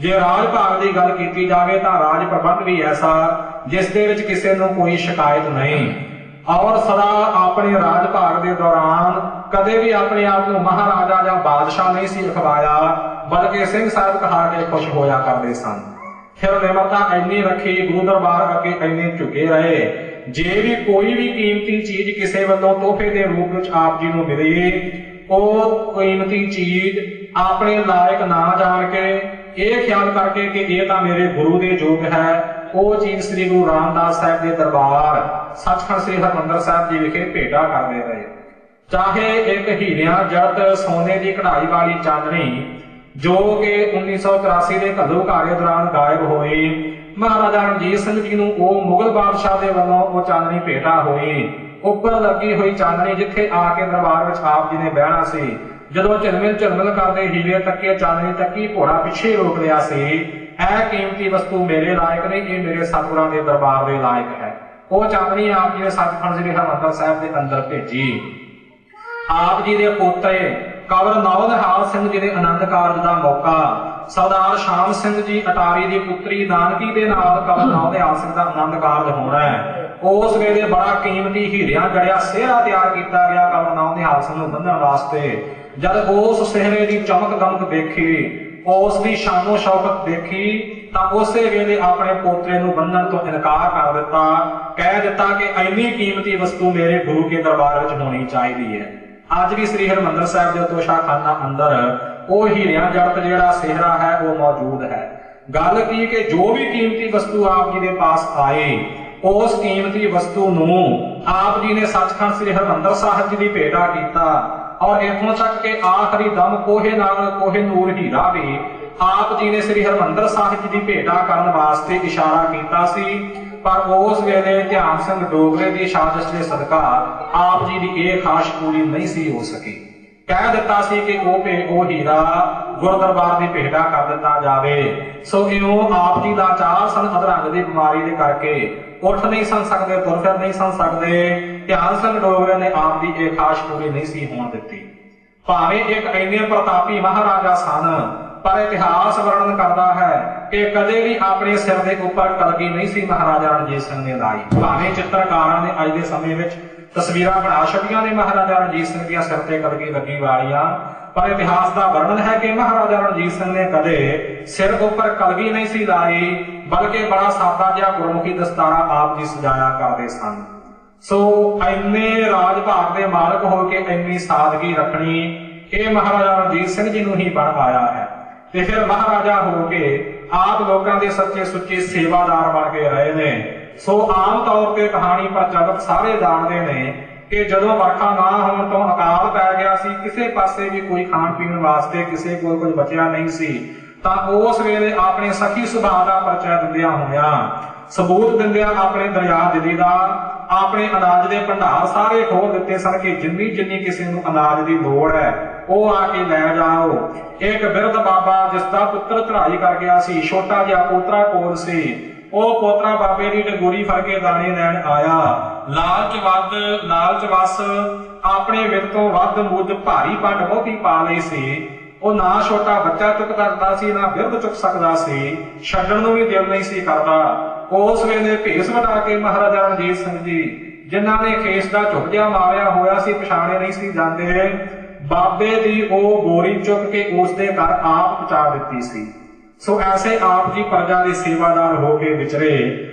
ਜੇ ਰਾਜ ਭਾਗ ਦੀ ਗੱਲ ਕੀਤੀ ਜਾਵੇ ਤਾਂ ਰਾਜ ਪ੍ਰਬੰਧ ਵੀ ਐਸਾ ਜਿਸ ਦੇ ਵਿੱਚ ਕਿਸੇ ਨੂੰ ਕੋਈ ਸ਼ਿਕਾਇਤ ਨਹੀਂ। ਔਰ ਸਦਾ ਆਪਣੇ ਰਾਜ ਭਾਗ ਦੇ ਦੌਰਾਨ ਕਦੇ ਵੀ ਆਪਣੇ ਆਪ ਨੂੰ ਮਹਾਰਾਜਾ ਜਾਂ ਬਾਦਸ਼ਾਹ ਨਹੀਂ ਸੀ ਅਖਵਾਇਆ ਬਲਕਿ ਸਿੰਘ ਸਾਹਿਬ ਕਹਾ ਕੇ ਖੁਸ਼ ਹੋਇਆ ਕਰਦੇ ਸਨ। ਫਿਰ ਨਿਮਰਤਾ ਇੰਨੀ ਰੱਖੀ, ਗੁਰੂ ਦਰਬਾਰ ਅੱਗੇ ਇੰਨੇ ਝੁਕੇ ਰਹੇ। ਜੇ ਵੀ ਕੋਈ ਵੀ ਕੀਮਤੀ ਚੀਜ਼ ਕਿਸੇ ਵੱਲੋਂ ਤੋਹਫੇ ਦੇ ਰੂਪ ਵਿੱਚ ਆਪ ਜੀ ਨੂੰ ਮਿਲੇ, ਉਹ ਕੀਮਤੀ ਚੀਜ਼ ਆਪਣੇ ਲਾਇਕ ਨਾ ਜਾਣ ਕੇ ਇਹ ਖਿਆਲ ਕਰਕੇ ਕਿ ਇਹ ਤਾਂ ਮੇਰੇ ਗੁਰੂ ਦੇ ਯੋਗ ਹੈ। ਉਹ ਚੀਜ਼ ਸ੍ਰੀ ਗੁਰੂ ਰਾਮਦਾਸ ਸਾਹਿਬ ਦੇ ਦਰਬਾਰ ਸੱਚਖੰਡ ਸ੍ਰੀ ਹਰਿਮੰਦਰ ਸਾਹਿਬ ਜੀ ਵਿਖੇ ਭੇਟਾ ਕਰਦੇ ਰਹੇ। ਚਾਹੇ ਇੱਕ ਹੀਰਿਆਂ ਜੜਤ ਸੋਨੇ ਦੀ ਕਢਾਈ ਵਾਲੀ ਚਾਂਦਨੀ ਜੋ ਕਿ 1984 ਦੇ ਘੱਲੂਘਾਰੇ ਦੌਰਾਨ ਗਾਇਬ ਹੋਈ, ਮਹਾਰਾਜਾ ਰਣਜੀਤ ਸਿੰਘ ਜੀ ਨੂੰ ਉਹ ਮੁਗਲ ਬਾਦਸ਼ਾਹ ਦੇ ਵੱਲੋਂ ਉਹ ਚਾਂਦਨੀ ਭੇਟਾ ਹੋਈ। ਉੱਪਰ ਲੱਗੀ ਹੋਈ ਚਾਂਦਨੀ ਜਿੱਥੇ ਆ ਕੇ ਦਰਬਾਰ ਵਿੱਚ ਆਪ ਜੀ ਨੇ ਬਹਿਣਾ ਸੀ ਜਦੋਂ ਝਲਮਿਲ ਝਲਮਿਲ ਕਰਦੇ ਹੀਰੇ ਤੱਕੇ ਚਾਂਦਨੀ ਤੱਕੀ ਘੋੜਾ ਪਿੱਛੇ ਰੋਕ ਲਿਆ ਸੀ, ਇਹ ਕੀਮਤੀ ਵਸਤੂ ਮੇਰੇ ਲਾਇਕ ਨਹੀਂ, ਇਹ ਮੇਰੇ ਸਤਿਗੁਰਾਂ ਦੇ ਦਰਬਾਰ ਦੇ ਲਾਇਕ ਹੈ। ਉਹ ਚਾਂਦਨੀ ਆਪ ਜੀ ਦੇ ਸੱਚਖੰਡ ਸ੍ਰੀ ਹਰਿਮੰਦਰ ਸਾਹਿਬ ਦੇ ਅੰਦਰ ਭੇਜੀ। ਆਪ ਜੀ ਦੇ ਪੋਤੇ ਕਵਰ ਨੌਨਹਾਲ ਸਿੰਘ ਜੀ ਦੇ ਆਨੰਦ ਕਾਰਜ ਦਾ ਮੌਕਾ, ਸਰਦਾਰ ਸ਼ਾਮ ਸਿੰਘ ਜੀ ਅਟਾਰੀ ਦੀ ਪੁੱਤਰੀ ਨਾਨਕੀ ਦੇ ਨਾਲ ਕਵਰ ਨੌਨਹਾਲ ਸਿੰਘ ਦਾ ਆਨੰਦ ਕਾਰਜ ਹੋਣਾ ਹੈ। ਉਸ ਵੇਲੇ ਬੜਾ ਕੀਮਤੀ ਹੀਰਿਆਂ ਜੜਿਆ ਸਿਹਰਾ ਤਿਆਰ ਕੀਤਾ ਗਿਆ ਕਵਰ ਨੌਨਹਾਲ ਸਿੰਘ ਨੂੰ ਬੰਨਣ ਵਾਸਤੇ। ਜਦ ਉਸ ਸਿਹਰੇ ਦੀ ਚਮਕ ਦਮਕ ਦੇਖੀ, ਉਸ ਦੀ ਸ਼ਾਨੋ ਸ਼ੌਕਤ ਦੇਖੀ, ਤਾਂ ਉਸੇ ਵੇਲੇ ਆਪਣੇ ਪੋਤਰੇ ਨੂੰ ਬੰਨਣ ਤੋਂ ਇਨਕਾਰ ਕਰ ਦਿੱਤਾ। ਕਹਿ ਦਿੱਤਾ ਕਿ ਇੰਨੀ ਕੀਮਤੀ ਵਸਤੂ ਮੇਰੇ ਗੁਰੂ ਕੇ ਦਰਬਾਰ ਵਿੱਚ ਹੋਣੀ ਚਾਹੀਦੀ ਹੈ। ਅੱਜ ਵੀ ਸ੍ਰੀ ਹਰਿਮੰਦਰ ਸਾਹਿਬ ਦੇ ਤੋਸ਼ਾਖਾਨਾ ਅੰਦਰ ਉਹ ਹੀਰਿਆਂ ਜੜਤ ਜਿਹੜਾ ਸਿਹਰਾ ਹੈ, ਉਹ ਮੌਜੂਦ ਹੈ। ਗੱਲ ਕੀ ਕਿ ਜੋ ਵੀ ਕੀਮਤੀ ਵਸਤੂ ਆਪ ਜੀ ਦੇ ਪਾਸ ਆਏ ਉਸ ਕੀਮਤੀ ਵਸਤੂ ਨੂੰ ਆਪ ਜੀ ਨੇ ਸੱਚਖੰਡ ਸ੍ਰੀ ਹਰਿਮੰਦਰ ਸਾਹਿਬ ਜੀ ਦੀ ਭੇਟਾ ਕੀਤਾ ਔਰ ਇਥੋਂ ਤੱਕ ਕਿ ਆਖਰੀ ਦਮ ਕੋਹੇ ਨਾਲ ਕੋਹੇ ਨੂਰ ਹੀਰਾ ਵੀ ਆਪ ਜੀ ਨੇ ਸ੍ਰੀ ਹਰਿਮੰਦਰ ਸਾਹਿਬ ਜੀ ਦੀ ਭੇਟਾ ਕਰਨ ਵਾਸਤੇ ਇਸ਼ਾਰਾ ਕੀਤਾ ਸੀ। ਪਰ ਉਸ ਵੇਲੇ ਧਿਆਨ ਸਿੰਘ ਡੋਗਰੇ ਦੀ ਸਾਜ਼ਿਸ਼ ਦੇ ਸਦਕਾ ਆਪ ਜੀ ਦੀ ਇਹ ਖਾਸ਼ ਪੂਰੀ ਨਹੀਂ ਸੀ ਹੋ ਸਕੀ। ਕਹਿ ਦਿੱਤਾ ਸੀ ਕਿ ਉਹ ਭੇ ਉਹ ਹੀਰਾ ਗੁਰਦਰਬਾਰ ਦੀ ਭੇਟਾ ਕਰ ਦਿੱਤਾ ਜਾਵੇ। ਸੋ ਇਉਂ ਆਪ ਜੀ ਦਾ ਚਾਹ ਸਨ, ਅਧਰੰਗ ਦੀ ਬਿਮਾਰੀ ਦੇ ਕਰਕੇ। ਉੱਠ ਨਹੀਂ ਸਨ ਸਕਦੇ ਤੁਰ ਫਿਰ ਨਹੀਂ ਸਨ ਸਕਦੇ। ਧਿਆਨ ਸਿੰਘ ਡੋਗਰੇ ਨੇ ਆਪ ਦੀ ਇਹ ਖਾਸ਼ ਪੂਰੀ ਨਹੀਂ ਸੀ ਹੋਣ ਦਿੱਤੀ। ਭਾਵੇਂ ਇੱਕ ਇੰਨੇ ਪ੍ਰਤਾਪੀ ਮਹਾਰਾਜਾ ਸਨ ਪਰ ਇਤਿਹਾਸ ਵਰਣਨ ਕਰਦਾ ਹੈ ਕਿ ਕਦੇ ਵੀ ਆਪਣੇ ਸਿਰ ਦੇ ਉੱਪਰ ਕਲਗੀ ਨਹੀਂ ਸੀ ਮਹਾਰਾਜਾ ਰਣਜੀਤ ਸਿੰਘ ਨੇ ਲਾਈ। ਭਾਵੇਂ ਚਿੱਤਰਕਾਰਾਂ ਨੇ ਅੱਜ ਦੇ ਸਮੇਂ ਵਿੱਚ ਤਸਵੀਰਾਂ ਬਣਾ ਛੱਡੀਆਂ ਨੇ ਮਹਾਰਾਜਾ ਰਣਜੀਤ ਸਿੰਘ ਦੀਆਂ ਸਿਰ ਤੇ ਕਲਗੀ ਲੱਗੀ ਵਾਲੀਆਂ, ਪਰ ਇਤਿਹਾਸ ਦਾ ਵਰਣਨ ਹੈ ਕਿ ਮਹਾਰਾਜਾ ਰਣਜੀਤ ਸਿੰਘ ਨੇ ਕਦੇ ਸਿਰ ਉੱਪਰ ਕਲਗੀ ਨਹੀਂ ਸੀ ਲਾਈ, ਬਲਕਿ ਬੜਾ ਸਾਦਾ ਜਿਹਾ ਗੁਰਮੁਖੀ ਦਸਤਾਰਾ ਆਪ ਜੀ ਸਜਾਇਆ ਕਰਦੇ ਸਨ। ਸੋ ਇੰਨੇ ਰਾਜ ਭਾਗ ਦੇ ਮਾਲਕ ਹੋ ਕੇ ਇੰਨੀ ਸਾਦਗੀ ਰੱਖਣੀ ਇਹ ਮਹਾਰਾਜਾ ਰਣਜੀਤ ਸਿੰਘ ਜੀ ਨੂੰ ਹੀ ਬਣ ਆਇਆ ਹੈ। ਤੇ ਫਿਰ ਮਹਾਰਾਜਾ ਹੋ ਕੇ ਆਪ ਲੋਕਾਂ ਦੇ ਸੱਚੇ ਸੁੱਚੇ ਸੇਵਾਦਾਰ ਬਣ ਕੇ ਰਹੇ ਨੇ। ਸੋ ਆਮ ਤੌਰ ਤੇ ਕਹਾਣੀ ਪ੍ਰਚਲਿਤ ਸਾਰੇ ਜਾਣਦੇ ਨੇ ਕਿ ਜਦੋਂ ਵਰਖਾ ਨਾ ਹੋਣ ਤੋਂ ਅਕਾਲ ਪੈ ਗਿਆ ਸੀ, ਕਿਸੇ ਪਾਸੇ ਵੀ ਕੋਈ ਖਾਣ ਪੀਣ ਵਾਸਤੇ ਕਿਸੇ ਕੋਲ ਕੁਝ ਬਚਿਆ ਨਹੀਂ ਸੀ, ਤਾਂ ਉਸ ਵੇਲੇ ਆਪਣੇ ਸਖੀ ਸੁਭਾਅ ਦਾ ਪਰਚਾ ਦਿੰਦਿਆਂ ਹੋਇਆ ਸਬੂਤ ਦਿੰਦਿਆਂ ਆਪਣੇ ਦਰਿਆ ਦਿਲੀ ਦਾ, ਆਪਣੇ ਅਨਾਜ ਦੇ ਭੰਡਾਰ ਸਾਰੇ ਖੋਲ ਦਿੱਤੇ ਸਨ ਕਿ ਜਿੰਨੀ ਜਿੰਨੀ ਕਿਸੇ ਨੂੰ ਅਨਾਜ ਦੀ ਲੋੜ ਹੈ, ਉਹ ਆ ਕੇ ਲੈ ਜਾਓ। ਇੱਕ ਬਿਰਧ ਬਾਬਾ ਜਿਸ ਦਾ ਪੁੱਤਰ ਚੜਾਈ ਕਰ ਗਿਆ ਸੀ, ਛੋਟਾ ਜਿਹਾ ਪੋਤਰਾ ਕੋਲ ਸੀ? ਉਹ ਪੋਤਰਾ ਬਾਬੇ ਦੀ ਡਗੋਰੀ ਫੜ ਕੇ ਦਾਣੇ ਲੈਣ ਆਇਆ। ਲਾਲਚ ਵੱਧ ਲਾਲਚ ਵਸ, ਆਪਣੇ ਵਿਰ ਤੋਂ ਵੱਧ ਮੁੱਦ ਭਾਰੀ ਪੰਡ ਬਹੁਤੀ ਪਾ ਲਈ ਸੀ। ਉਹ ਨਾ ਛੋਟਾ ਬੱਚਾ ਚੁੱਕ ਸਕਦਾ ਸੀ, ਨਾ ਬਿਰਧ ਚੁੱਕ ਸਕਦਾ ਸੀ। ਛੱਡਣ ਨੂੰ ਵੀ ਦਿਲ ਨਹੀਂ ਸੀ ਕਰਦਾ। ਉਸ ਵੇਲੇ ਭੇਸ ਵਟਾ ਕੇ ਮਹਾਰਾਜਾ ਰਣਜੀਤ ਸਿੰਘ ਜੀ, ਜਿਨ੍ਹਾਂ ਨੇ ਖੇਸ ਦਾ ਝੁਕ ਜਿਹਾ ਮਾਰਿਆ ਹੋਇਆ ਸੀ, ਪਛਾਣੇ ਨਹੀਂ ਸੀ ਜਾਂਦੇ, ਬਾਬੇ ਦੀ ਉਹ ਬੋਰੀ ਚੁੱਕ ਕੇ ਉਸ ਦੇ ਘਰ ਆਪ ਪਹੁੰਚਾ ਦਿੱਤੀ ਸੀ। ਸੋ ਐਸੇ ਆਪ ਜੀ ਪ੍ਰਜਾ ਦੇ ਸੇਵਾਦਾਰ ਹੋ ਕੇ ਵਿਚਰੇ